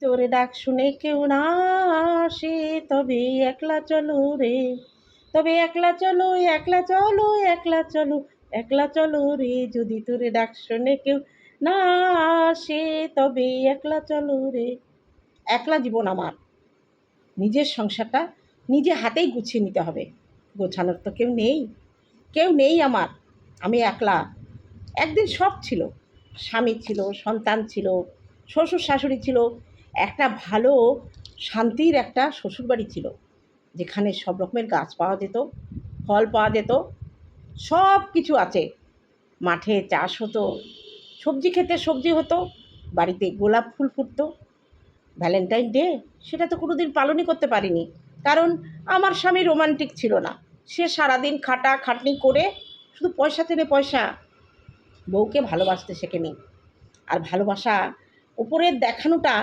তোর ডাক শুনে কেউ না আসে, তবে একলা চলো রে। তবে একলা চলো একলা চলো একলা চলো একলা চলো রে। যদি তোর ডাক শুনে কেউ না আসে, তবে একলা চলো রে। একলা জীবন আমার। নিজের সংসারটা নিজে হাতেই গুছিয়ে নিতে হবে। গোছানোর তো কেউ নেই। কেউ নেই আমার। আমি একলা। একদিন সব ছিল। স্বামী ছিল, সন্তান ছিল, শ্বশুর শাশুড়ি ছিল একটা ভালো শান্তির একটা শ্বশুরবাড়ি ছিল, যেখানে সব রকমের গাছ পাওয়া যেত, ফল পাওয়া যেত, সব কিছু আছে। মাঠে চাষ হতো, সবজি খেতে সবজি হতো, বাড়িতে গোলাপ ফুল ফুটতো। ভ্যালেন্টাইন ডে সেটা তো কোনোদিন পালনই করতে পারিনি, কারণ আমার স্বামী রোমান্টিক ছিল না। সে সারাদিন খাটা খাটনি করে শুধু পয়সা টেনে পয়সা, বউকে ভালোবাসতে শেখেনি। আর ভালোবাসা উপরের দেখানোটা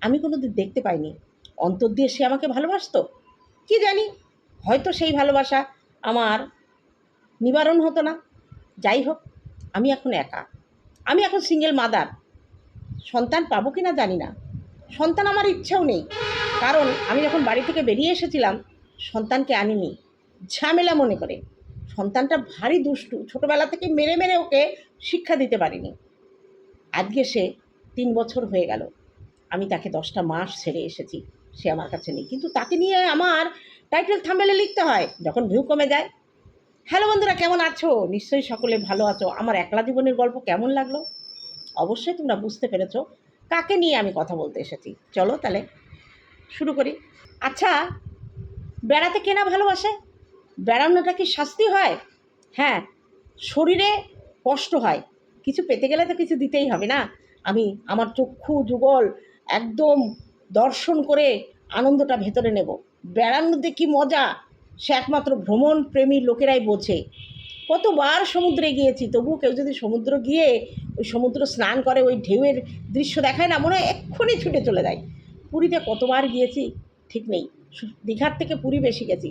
আমি কোনো দিন দেখতে পাইনি। অন্তর দিয়ে সে আমাকে ভালোবাসতো? কি জানি? হয়তো সেই ভালোবাসা আমার নিবারণ হতো না। যাই হোক, আমি এখন একা। আমি এখন সিঙ্গেল মাদার সন্তান পাবো কি না জানি না। সন্তান আমার ইচ্ছাও নেই। কারণ আমি যখন বাড়ি থেকে বেরিয়ে এসেছিলাম, সন্তানকে আনিনি। ঝামেলা মনে করে। সন্তানটা ভারী দুষ্টু। ছোটোবেলা থেকে মেরে মেরে ওকে শিক্ষা দিতে পারিনি। আজকে সে তিন বছর হয়ে গেল। আমি তাকে দশটা মাস ছেড়ে এসেছি, সে আমার কাছে নেই। কিন্তু তাকে নিয়ে আমার টাইটেল থাম্বেলে লিখতে হয়, যখন ভিউ কমে যায়। হ্যালো বন্ধুরা, কেমন আছো? নিশ্চয়ই সকলে ভালো আছো। আমার একলা জীবনের গল্প কেমন লাগল? অবশ্যই তোমরা বুঝতে পেরেছ কাকে নিয়ে আমি কথা বলতে এসেছি। চলো তাহলে শুরু করি। আচ্ছা বেড়াতে কেনা ভালোবাসে? বেড়ানোটা কি শাস্তি হয়? হ্যাঁ শরীরে কষ্ট হয়। কিছু পেতে গেলে তো কিছু দিতেই হবে না। আমি, আমার চক্ষু, যুগল একদম দর্শন করে আনন্দটা ভেতরে নেব। বেড়ানোতে কি মজা? সে একমাত্র ভ্রমণ প্রেমী লোকেরাই বোঝে। কতবার সমুদ্রে গিয়েছি তবু কেউ যদি সমুদ্র গিয়ে ওই সমুদ্র স্নান করে, ওই ঢেউয়ের দৃশ্য দেখায় না, মনে হয় এক্ষুনি ছুটে চলে যায়। পুরীতে কতবার গিয়েছি, ঠিক নেই। দীঘার থেকে পুরী বেশি গেছি।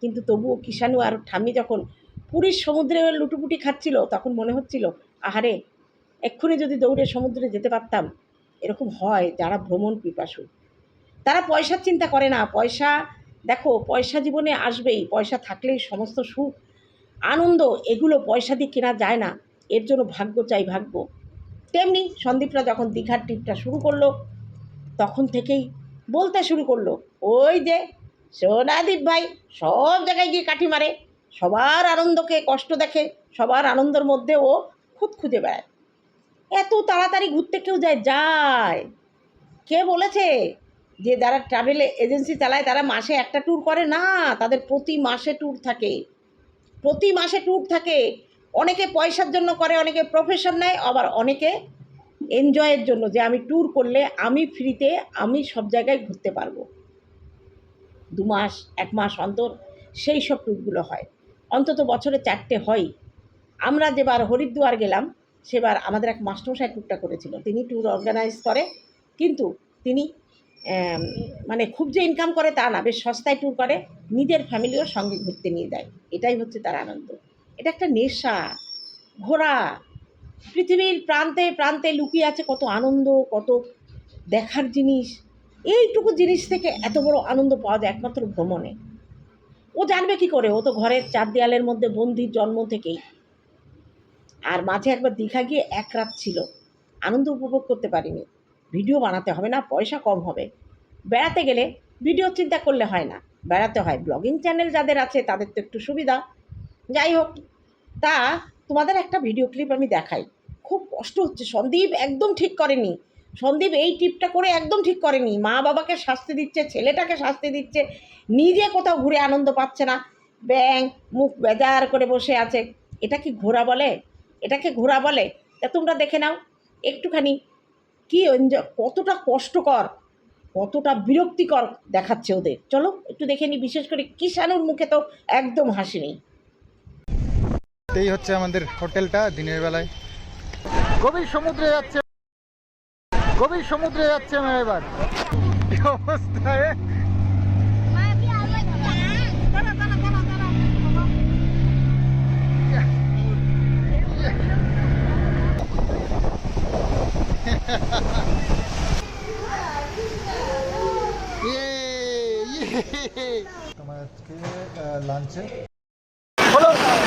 কিন্তু তবুও কিষাণু আর ঠাম্মি যখন পুরীর সমুদ্রে লুটুপুটি খাচ্ছিল, তখন মনে হচ্ছিল, আহারে, এক্ষুনি যদি দৌড়ে সমুদ্রে যেতে পারতাম এরকম হয় যারা ভ্রমণ পিপাসু। তারা পয়সার চিন্তা করে না, পয়সা দেখো, পয়সা জীবনে আসবেই, পয়সা থাকলেই সমস্ত সুখ। আনন্দ, এগুলো পয়সা দিয়ে কেনা যায় না, এর জন্য ভাগ্য চাই ভাগ্য। তেমনি সন্দীপরা যখন দীঘার ট্রিপটা শুরু করল, তখন থেকেই বলতে শুরু করল, ওই যে সোনাদীপ ভাই সব জায়গায় গিয়ে কাঠি মারে, সবার আনন্দকে কষ্ট দেখে, সবার আনন্দের মধ্যে ও খুদ খুঁজে বেড়ায়। এত তাড়াতাড়ি ঘুরতে কেউ যায়? যায়। কে বলেছে যে যারা ট্রাভেল এজেন্সি চালায়, তারা মাসে একটা ট্যুর করে? না, তাদের প্রতি মাসে ট্যুর থাকে। প্রতি মাসে ট্যুর থাকে। অনেকে পয়সার জন্য করে, অনেকে প্রফেশন নেয়, আবার অনেকে এনজয়ের জন্য যে আমি ট্যুর করলে আমি ফ্রিতে আমি সব জায়গায় ঘুরতে পারব। দু মাস, এক মাস অন্তর সেই সব ট্যুরগুলো হয়। অন্তত বছরে চারটে হয়। আমরা যেবার হরিদ্বার গেলাম সেবার আমাদের এক মাস্টারমশাই ট্যুরটা করেছিল। তিনি ট্যুর অর্গানাইজ করে, কিন্তু তিনি মানে খুব যে ইনকাম করে তা না, বেশ সস্তায় ট্যুর করে, নিজের ফ্যামিলিও সঙ্গে ঘুরতে নিয়ে যায়। এটাই হচ্ছে তার আনন্দ। এটা একটা নেশা, ঘোরা। পৃথিবীর প্রান্তে প্রান্তে লুকিয়ে আছে কত আনন্দ, কত দেখার জিনিস। এইটুকু জিনিস থেকে এত বড় আনন্দ পাওয়া যায় একমাত্র ভ্রমণে। ও জানবে কি করে? ও তো ঘরের চার দেয়ালের মধ্যে বন্দির জন্ম থেকেই। আর মাঝে একবার দীঘা গিয়ে এক রাত ছিল। আনন্দ উপভোগ করতে পারিনি। ভিডিও বানাতে হবে না, পয়সা কম হবে। বেড়াতে গেলে ভিডিও চিন্তা করলে হয় না। বেড়াতে হয় ব্লগিং চ্যানেল যাদের আছে, তাদের তো একটু সুবিধা। যাই হোক, তা তোমাদের একটা ভিডিও ক্লিপ আমি দেখাই। খুব কষ্ট হচ্ছে। সন্দীপ একদম ঠিক করেনি। সন্দীপ এই টিপটা করে একদম ঠিক করেনি। মা বাবাকে শাস্তি দিচ্ছে, ছেলেটাকে শাস্তি দিচ্ছে, নিজে কোথাও ঘুরে আনন্দ পাচ্ছে না। ব্যাং, মুখ বেজার করে বসে আছে। এটা কি ঘোরা বলে? এটাকে ঘোরা বলে, তা তোমরা দেখে নাও। একটুখানি কি কতটা কষ্টকর, কতটা বিরক্তিকর দেখাচ্ছে ওদের। চলো, একটু দেখে নিই বিশেষ করে কিষানুর মুখে তো একদম হাসি নেই। এই হচ্ছে আমাদের হোটেলটা দিনের বেলায়। গভীর সমুদ্রে যাচ্ছে। গভীর সমুদ্রে যাচ্ছে আমরা এবার। কি অবস্থা এ?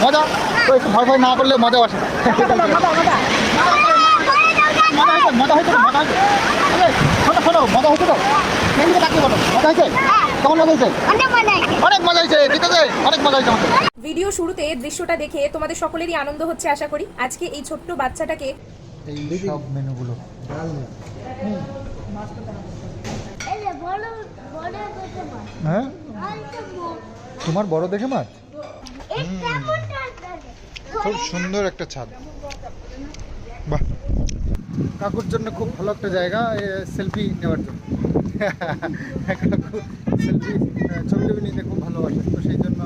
মজা তো একটু ভয় ভয় না করলে মজা আসে ভিডিও শুরুতে দৃশ্যটা দেখে তোমাদের সকলেরই আনন্দ হচ্ছে, আশা করি। আজকে এই ছোট্ট বাচ্চাটাকে সব মেনুগুলো। হ্যাঁ? তোমার বড় দেখে মাছ? খুব সুন্দর একটা ছাদ। বাহ। কাকুর জন্য খুব ভালো একটা জায়গা সেলফি নেওয়ার জন্য। কাকু সেলফি ছবি টবি নিতে খুব ভালোবাসে তো সেই জন্য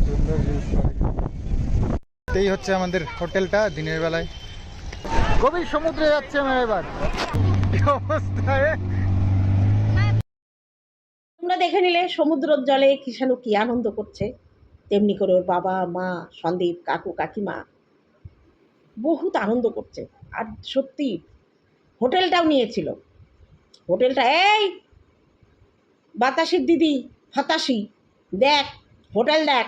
সুন্দর views করে। এই হচ্ছে আমাদের হোটেলটা দিনের বেলায়। গভীর সমুদ্রে যাচ্ছে আমরা এবার। অবস্থায় তোমরা দেখে নিলে সমুদ্রের জলে কিষাণু কি আনন্দ করছে। তেমনি করে ওর বাবা মা সন্দীপ কাকু কাকিমা বহুত আনন্দ করছে। আর সত্যি হোটেলটাও নিয়েছিল। হোটেলটা এই বাতাসির দিদি হতাশি। দেখ হোটেল দেখ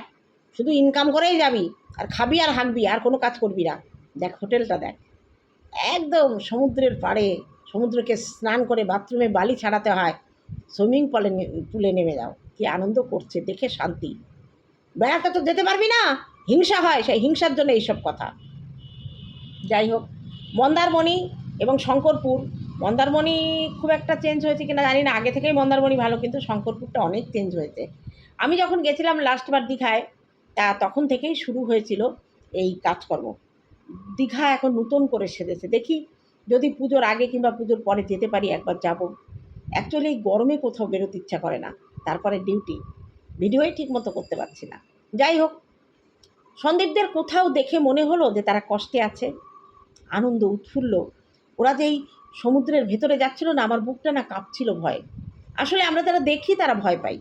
শুধু ইনকাম করেই যাবি। আর খাবি আর হাঁকবি, আর কোনো কাজ করবি না। দেখ, হোটেলটা দেখ। একদম সমুদ্রের পাড়ে, সমুদ্রকে স্নান করে বাথরুমে বালি ছাড়াতে হয়। সুইমিং পুলে পুলে নেমে যাও। কি আনন্দ করছে, দেখে শান্তি। বেড়াতে তো যেতে পারবি না। হিংসা হয়, সেই হিংসার জন্য এইসব কথা। যাই হোক, মন্দারমণি এবং শঙ্করপুর। মন্দারমণি খুব একটা চেঞ্জ হয়েছে কিনা জানি না। আগে থেকেই মন্দারমণি ভালো, কিন্তু শঙ্করপুরটা অনেক চেঞ্জ হয়েছে। আমি যখন গেছিলাম লাস্টবার দীঘায় তা তখন থেকেই শুরু হয়েছিল এই কাজকর্ম। দীঘা এখন নতুন করে সেজেছে। দেখি যদি পুজোর আগে কিংবা পুজোর পরে যেতে পারি, একবার যাব। অ্যাকচুয়ালি এই গরমে কোথাও বেরোতে ইচ্ছা করে না। তারপরে ডিউটি ভিডিওই ঠিক মতো করতে পারছি না। যাই হোক, সন্দীপদের কোথাও দেখে মনে হলো যে তারা কষ্টে আছে, আনন্দ উৎফুল্ল। ওরা যেই সমুদ্রের ভেতরে যাচ্ছিল না, আমার বুকটা না কাঁপছিল ভয়ে। আসলে আমরা যারা দেখি তারা ভয় পাই।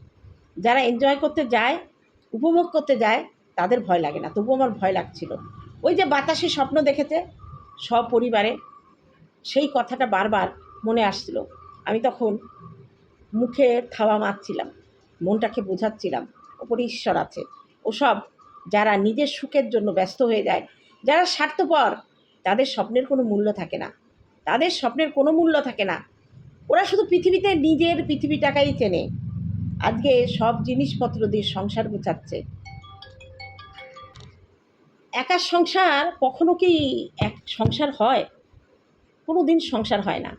যারা এনজয় করতে যায় উপভোগ করতে যায়, তাদের ভয় লাগে না। তবুও আমার ভয় লাগছিল। ওই যে বাতাসে স্বপ্ন দেখেছে সপরিবারে, সেই কথাটা বারবার মনে আসছিল। আমি তখন মুখে থাওয়া মারছিলাম, মনটাকে বোঝাচ্ছিলাম, ওপরে ঈশ্বর আছে। ওসব যারা নিজের সুখের জন্য ব্যস্ত হয়ে যায়, যারা স্বার্থপর, তাদের স্বপ্নের কোনো মূল্য থাকে না। তাদের স্বপ্নের কোনো মূল্য থাকে না। ওরা শুধু পৃথিবীতে নিজের পৃথিবীটাকেই চেনে। আজকে সব জিনিসপত্র দিয়ে সংসার গোছাচ্ছে। একা সংসার কখনো কি এক সংসার হয়? কোনো দিন সংসার হয় না।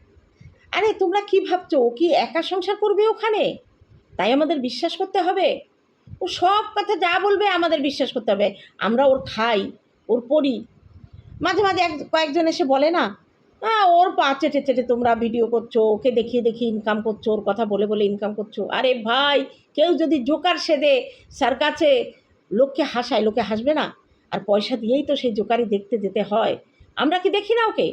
আরে, তোমরা কি ভাবছ? ও কি একা সংসার করবে ওখানে? তাই আমাদের বিশ্বাস করতে হবে। ও সব কথা যা বলবে আমাদের বিশ্বাস করতে হবে। আমরা ওর খাই, ওর পড়ি। মাঝে মাঝে এক কয়েকজন এসে বলে না হ্যাঁ ওর পা চেটে চেটে তোমরা ভিডিও করছ, ওকে দেখিয়ে দেখিয়ে ইনকাম করছ, ওর কথা বলে বলে ইনকাম করছ। আরে ভাই, কেউ যদি জোকার সেদে স্যার কাছে লোককে হাসায়, লোকে হাসবে না। আর পয়সা দিয়েই তো সেই জোকারি দেখতে যেতে হয়। আমরা কি দেখি না ওকে?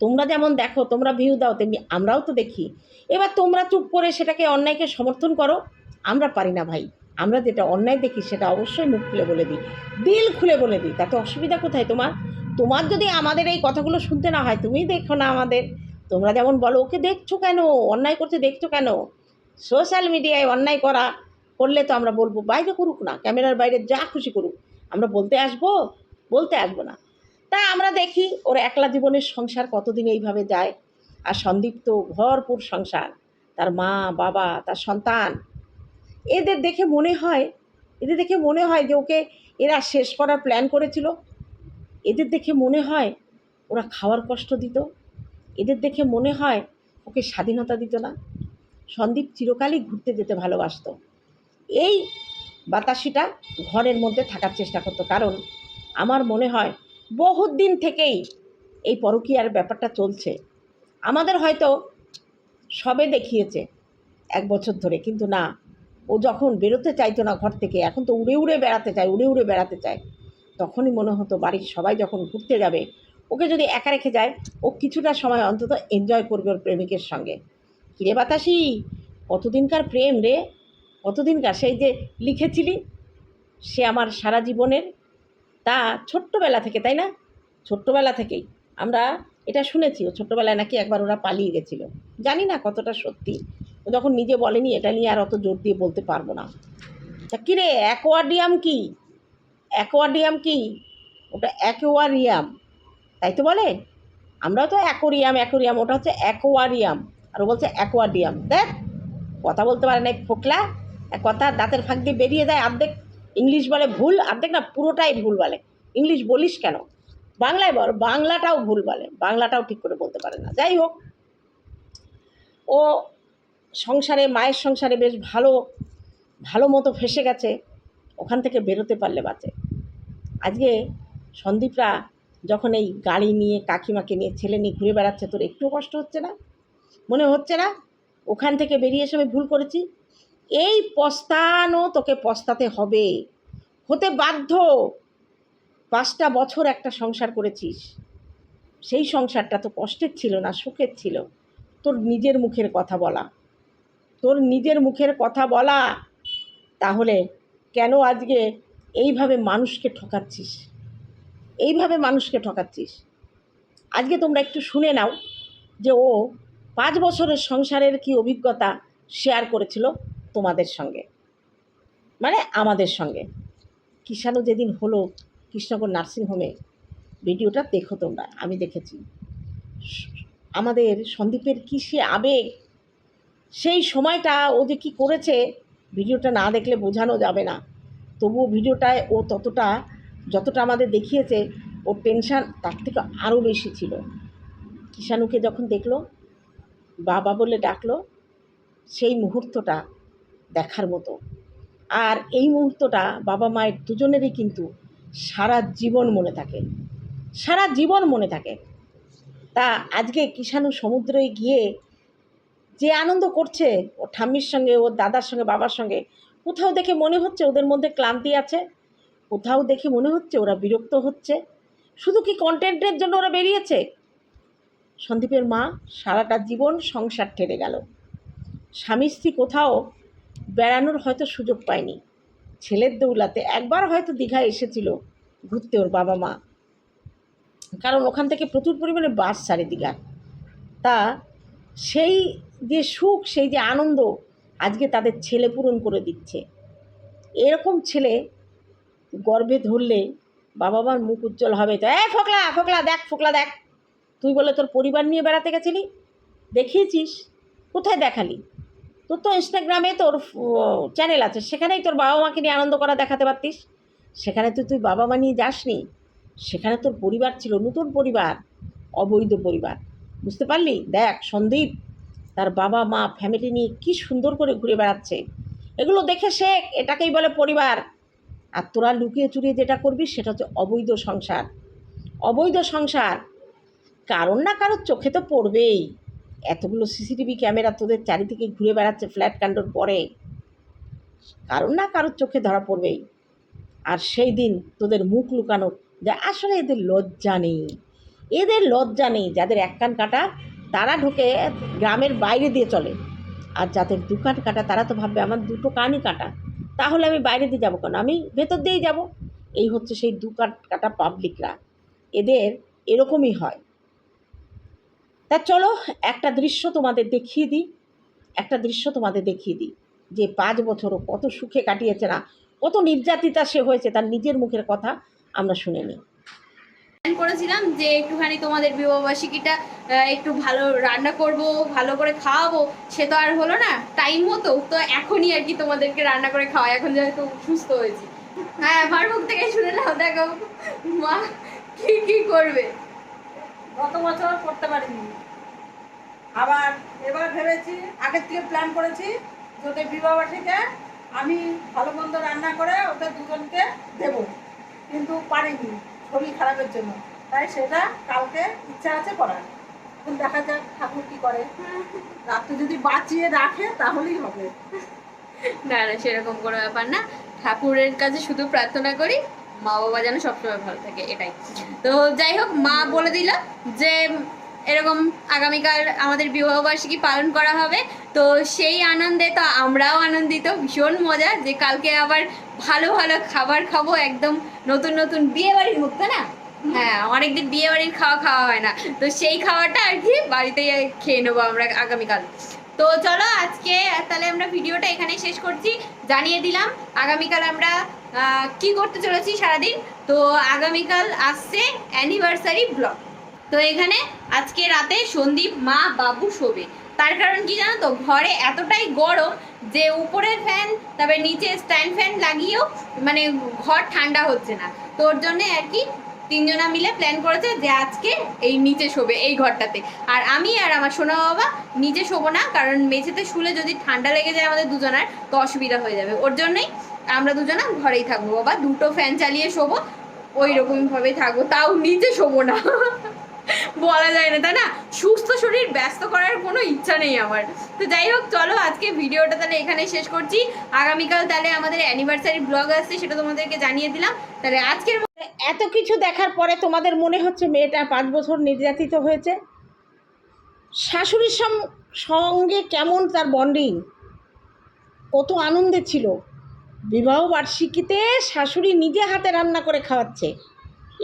তোমরা যেমন দেখো, তোমরা ভিউ দাও, তেমনি আমরাও তো দেখি। এবার তোমরা চুপ করে সেটাকে অন্যায়কে সমর্থন করো। আমরা পারি না ভাই। আমরা যেটা অন্যায় দেখি, সেটা অবশ্যই মুখ খুলে বলে দিই। দিল খুলে বলে দিই। তাতে অসুবিধা কোথায় তোমার? তোমার যদি আমাদের এই কথাগুলো শুনতে না হয় তুমি দেখো না আমাদের। তোমরা যেমন বলো, ওকে দেখছ কেন? অন্যায় করতে দেখছ কেন? সোশ্যাল মিডিয়ায় অন্যায় করা করলে তো আমরা বলব, বাইরে করুক না, ক্যামেরার বাইরে যা খুশি করুক। আমরা বলতে আসব বলতে আসব না। তা আমরা দেখি, ওর একলা জীবনের সংসার কতদিন এইভাবে যায়। আর সন্দীপ তো ভরপুর সংসার, তার মা, বাবা, তার সন্তান। এদের দেখে মনে হয়, এদের দেখে মনে হয় যে ওকে এরা শেষ করার প্ল্যান করেছিল। এদের দেখে মনে হয় ওরা খাওয়ার কষ্ট দিত। এদের দেখে মনে হয় ওকে স্বাধীনতা দিত না। সন্দীপ চিরকালই ঘুরতে যেতে ভালোবাসতো। এই বাতাসিটা ঘরের মধ্যে থাকার চেষ্টা করতো। কারণ আমার মনে হয় বহুত দিন থেকেই এই পরকীয়ার ব্যাপারটা চলছে। আমাদের হয়তো সবে দেখিয়েছে এক বছর ধরে। কিন্তু না, ও যখন বেরোতে চাইতো না ঘর থেকে, এখন তো উড়ে উড়ে বেড়াতে চায়, উড়ে উড়ে বেড়াতে চায়। তখনই মনে হতো, বাড়ির সবাই যখন ঘুরতে যাবে, ওকে যদি একা রেখে যায়, ও কিছুটা সময় অন্তত এনজয় করবে ওর প্রেমিকের সঙ্গে। কিরে বাতাসি, কতদিনকার প্রেম রে? কতদিনকার? সেই যে লিখেছিলি, সে আমার সারা জীবনের, তা ছোট্টবেলা থেকে, তাই না? ছোট্টবেলা থেকেই। আমরা এটা শুনেছি, ও ছোট্টবেলায় নাকি একবার ওরা পালিয়ে গেছিল। জানি না কতটা সত্যি। ও যখন নিজে বলেনি, এটা নিয়ে আর অত জোর দিয়ে বলতে পারব না। তা কিরে, অ্যাকোয়ারিয়াম কি? অ্যাকোয়ারিয়াম কি? ওটা অ্যাকোয়ারিয়াম। তাই তো বলে? আমরাও তো অ্যাকোরিয়াম অ্যাকোরিয়াম, ওটা হচ্ছে অ্যাকোয়ারিয়াম। আর ও বলছে অ্যাকোয়ারিয়াম। দেখ, কথা বলতে পারে না ফোকলা। কথা, দাঁতের ফাঁক দিয়ে বেরিয়ে যায় অর্ধেক। ইংলিশ বলে ভুল, অর্ধেক না পুরোটাই ভুল বলে। ইংলিশ বলিস কেন? বাংলায় বল, বাংলাটাও ভুল বলে। বাংলাটাও ঠিক করে বলতে পারে না। যাই হোক। ও সংসারে, মায়ের সংসারে বেশ ভালো ভালো মতো ফেসে গেছে। ওখান থেকে বেরোতে পারলে বাঁচে। আজকে সন্দীপরা যখন এই গাড়ি নিয়ে কাকিমাকে নিয়ে, ছেলে নিয়ে ঘুরে বেড়াচ্ছে, তোর একটু কষ্ট হচ্ছে না? মনে হচ্ছে না? ওখান থেকে বেরিয়ে এসে আমি ভুল করেছি? এই পস্তানো তোকে পস্তাতে হবে। হতে বাধ্য। পাঁচটা বছর একটা সংসার করেছিস। সেই সংসারটা তো কষ্টের ছিল না, সুখের ছিল। তোর নিজের মুখের কথা বলা। তোর নিজের মুখের কথা বলা। তাহলে কেন আজকে এইভাবে মানুষকে ঠকাচ্ছিস? এইভাবে মানুষকে ঠকাচ্ছিস? আজকে তোমরা একটু শুনে নাও যে ও পাঁচ বছরের সংসারের কি অভিজ্ঞতা শেয়ার করেছিল তোমাদের সঙ্গে। মানে আমাদের সঙ্গে। কিষাণু যেদিন হলো কৃষ্ণনগর নার্সিংহোমে ভিডিওটা দেখো তোমরা, আমি দেখেছি। আমাদের সন্দীপের কী সে আবেগ? সেই সময়টা ও যে কী করেছে ভিডিওটা না দেখলে বোঝানো যাবে না। তবুও ভিডিওটায় ও ততটা, যতটা আমাদের দেখিয়েছে ওর টেনশান তার থেকে আরও বেশি ছিল। কিষাণুকে যখন দেখল, বাবা বলে ডাকলো, সেই মুহূর্তটা দেখার মতো। আর এই মুহূর্তটা বাবা মায়ের দুজনেরই কিন্তু সারা জীবন মনে থাকে। সারা জীবন মনে থাকে। তা আজকে কিষাণু সমুদ্রে গিয়ে যে আনন্দ করছে ও ঠাম্মির সঙ্গে, ওর দাদার সঙ্গে, বাবার সঙ্গে, কোথাও দেখে মনে হচ্ছে ওদের মধ্যে ক্লান্তি আছে? কোথাও দেখে মনে হচ্ছে ওরা বিরক্ত হচ্ছে? শুধু কি কন্টেন্টের জন্য ওরা বেরিয়েছে? সন্দীপের মা সারাটা জীবন সংসার ঠেলে গেল। স্বামী স্ত্রী কোথাও বেড়ানোর হয়তো সুযোগ পায়নি। ছেলের দৌলাতে একবার হয়তো দীঘায় এসেছিল ঘুরতে ওর বাবা মা। কারণ ওখান থেকে প্রচুর পরিমাণে বাস ছাড়ে দীঘা তা সেই যে সুখ, সেই যে আনন্দ আজকে তাদের ছেলে পূরণ করে দিচ্ছে। এরকম ছেলে গর্বে ধরলে বাবা মার মুখ উজ্জ্বল হবে তো। এ ফোকলা ফোকলা দেখ ফোকলা দেখ। তুই বলে তোর পরিবার নিয়ে বেড়াতে গেছিলি? দেখিয়েছিস? কোথায় দেখালি? তোর তো ইনস্টাগ্রামে তোর চ্যানেল আছে। সেখানেই তোর বাবা মাকে নিয়ে আনন্দ করা দেখাতে পারতিস। সেখানে তো তুই বাবা মা নিয়ে যাসনি। সেখানে তোর পরিবার ছিল, নতুন পরিবার, অবৈধ পরিবার। বুঝতে পারলি? দেখ, সন্দীপ তার বাবা মা ফ্যামিলি নিয়ে কী সুন্দর করে ঘুরে বেড়াচ্ছে। এগুলো দেখে শেখ এটাকেই বলে পরিবার। আর তোরা লুকিয়ে চুরিয়ে যেটা করবি, সেটা হচ্ছে অবৈধ সংসার। অবৈধ সংসার কারণ না কারোর চোখে তো পড়বেই। এতগুলো সিসিটিভি ক্যামেরা তোদের চারিদিকে ঘুরে বেড়াচ্ছে ফ্ল্যাট কাণ্ডর পরে। কারণ না কারোর চোখে ধরা পড়বেই। আর সেই দিন তোদের মুখ লুকানো যে আসলে এদের লজ্জা নেই। এদের লজ্জা নেই যাদের এক কান কাটা তারা ঢুকে গ্রামের বাইরে দিয়ে চলে। আর যাদের দু কান কাটা, তারা তো ভাববে আমার দুটো কানই কাটা। তাহলে আমি বাইরে দিয়ে যাব কেন? আমি ভেতর দিয়েই যাব। এই হচ্ছে সেই দু কান কাটা পাবলিকরা এদের এরকমই হয়। তা চলো, একটা দৃশ্য তোমাদের দেখিয়ে দিই। একটা দৃশ্য তোমাদের দেখিয়ে দিই। যে পাঁচ বছরও কত সুখে কাটিয়েছে না, কত নির্যাতিতা সে হয়েছে, তার নিজের মুখের কথা আমরা শুনে নিই। প্ল্যান করেছিলাম যে একটুখানি তোমাদের বিবাহবার্ষিকীটা একটু ভালো রান্না করব, ভালো করে খাওয়াবো। সে তো আর হলো না টাইম মতো। তো এখনই আর কি তোমাদেরকে রান্না করে খাওয়া এখন যেহেতু সুস্থ হয়েছি। হ্যাঁ আমার মুখ থেকে শুনে নাও, দেখো। মা, কি কি করবে? গত বছর করতে পারিনি। আবার এবার ভেবেছি, আগের থেকে প্ল্যান করেছি, যে ওদের বিবাহবার্ষিকে আমি ভালো মন্দ রান্না করে ওদের দুজনকে দেব। কিন্তু পারিনি। শরীর খারাপের জন্য। তাই সেটা কালকে ইচ্ছা আছে করার। এখন দেখা যাক ঠাকুর কি করে। রাত্রে যদি বাঁচিয়ে রাখে, তাহলেই হবে। না না, সেরকম কোনো ব্যাপার না। ঠাকুরের কাছে শুধু প্রার্থনা করি মা বাবা যেন সবসময় ভালো থাকে, এটাই। তো যাই হোক, মা বলে দিল যে এরকম আগামীকাল আমাদের বিবাহবার্ষিকী পালন করা হবে। তো সেই আনন্দে তো আমরাও আনন্দিত ভীষণ মজা যে কালকে আবার ভালো ভালো খাবার খাব একদম নতুন নতুন বিয়ে বাড়ির মুখ না? হ্যাঁ অনেকদিন বিয়ে বাড়ির খাওয়া খাওয়া হয় না। তো সেই খাওয়াটা আর কি বাড়িতেই খেয়ে নেব আমরা আগামীকাল। তো চলো আজকে তাহলে আমরা ভিডিওটা এখানে শেষ করছি। জানিয়ে দিলাম আগামীকাল আমরা কি করতে চলেছি সারাদিন। তো আগামীকাল আসছে অ্যানিভার্সারি ব্লগ তো এখানে আজকে রাতে সন্দীপ মা বাবু শোবে। তার কারণ কি জানো তো? ঘরে এতটাই গরম যে উপরের ফ্যান, তারপরে নিচে স্ট্যান্ড ফ্যান লাগিয়েও মানে ঘর ঠান্ডা হচ্ছে না। তো ওর জন্য আর কি তিনজনা মিলে প্ল্যান করেছে যে আজকে এই নিচে শোবে, এই ঘরটাতে। আর আমি আর আমার সোনা বাবা নিচে শোবো না, কারণ মেঝেতে শুলে যদি ঠান্ডা লেগে যায় আমাদের দুজনার, তো অসুবিধা হয়ে যাবে। ওর জন্যই আমরা দুজনা ঘরেই থাকব। বাবা দুটো ফ্যান চালিয়ে শোবো, ওই রকম ভাবেই থাকব। তাও নিচে শোবো না। বলা যায় না, তাই না? সুস্থ শরীর ব্যস্ত করার কোনো ইচ্ছা নেই আমার। তো যাই হোক, চলো আজকে ভিডিওটা তাহলে এখানে শেষ করছি। আগামীকাল তাহলে আমাদের অ্যানিভার্সারি ব্লগ আসছে, সেটা তোমাদেরকে জানিয়ে দিলাম। তাহলে আজকের এত কিছু দেখার পরে তোমাদের মনে হচ্ছে মেয়েটা পাঁচ বছর নির্যাতিত হয়েছে? শাশুড়ির সঙ্গে কেমন তার বন্ডিং কত আনন্দে ছিল। বিবাহ বার্ষিকীতে শাশুড়ি নিজে হাতে রান্না করে খাওয়াচ্ছে।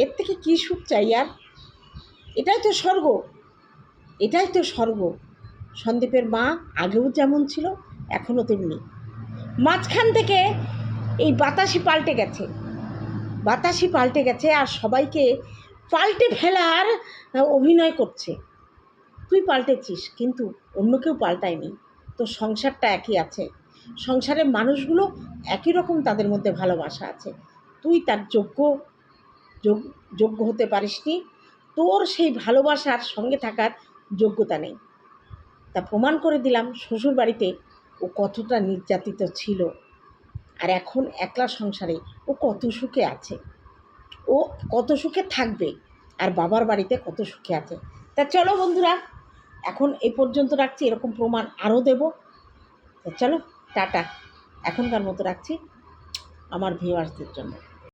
এর থেকে কী সুখ চাই আর? এটাই তো স্বর্গ। এটাই তো স্বর্গ। সন্দীপের মা আগেও যেমন ছিল, এখনও তেমনি। মাঝখান থেকে এই বাতাসি পাল্টে গেছে। বাতাসি পাল্টে গেছে আর সবাইকে পাল্টে ফেলার অভিনয় করছে। তুই পাল্টেছিস, কিন্তু অন্য কেউ পাল্টায়নি। তো সংসারটা একই আছে। সংসারের মানুষগুলো একই রকম তাদের মধ্যে ভালোবাসা আছে। তুই তার যোগ্য, যোগ- যোগ্য হতে পারিসনি। তোর সেই ভালোবাসার সঙ্গে থাকার যোগ্যতা নেই। তা প্রমাণ করে দিলাম শ্বশুর বাড়িতে ও কতটা নির্যাতিত ছিল। আর এখন একলা সংসারে ও কত সুখে আছে। ও কত সুখে থাকবে আর বাবার বাড়িতে কত সুখে আছে। তা চলো বন্ধুরা, এখন এই পর্যন্ত রাখছি, এরকম প্রমাণ আরও দেব। তা চলো, টাটা। এখনকার মতো রাখছি আমার ভিউয়ার্সদের জন্য।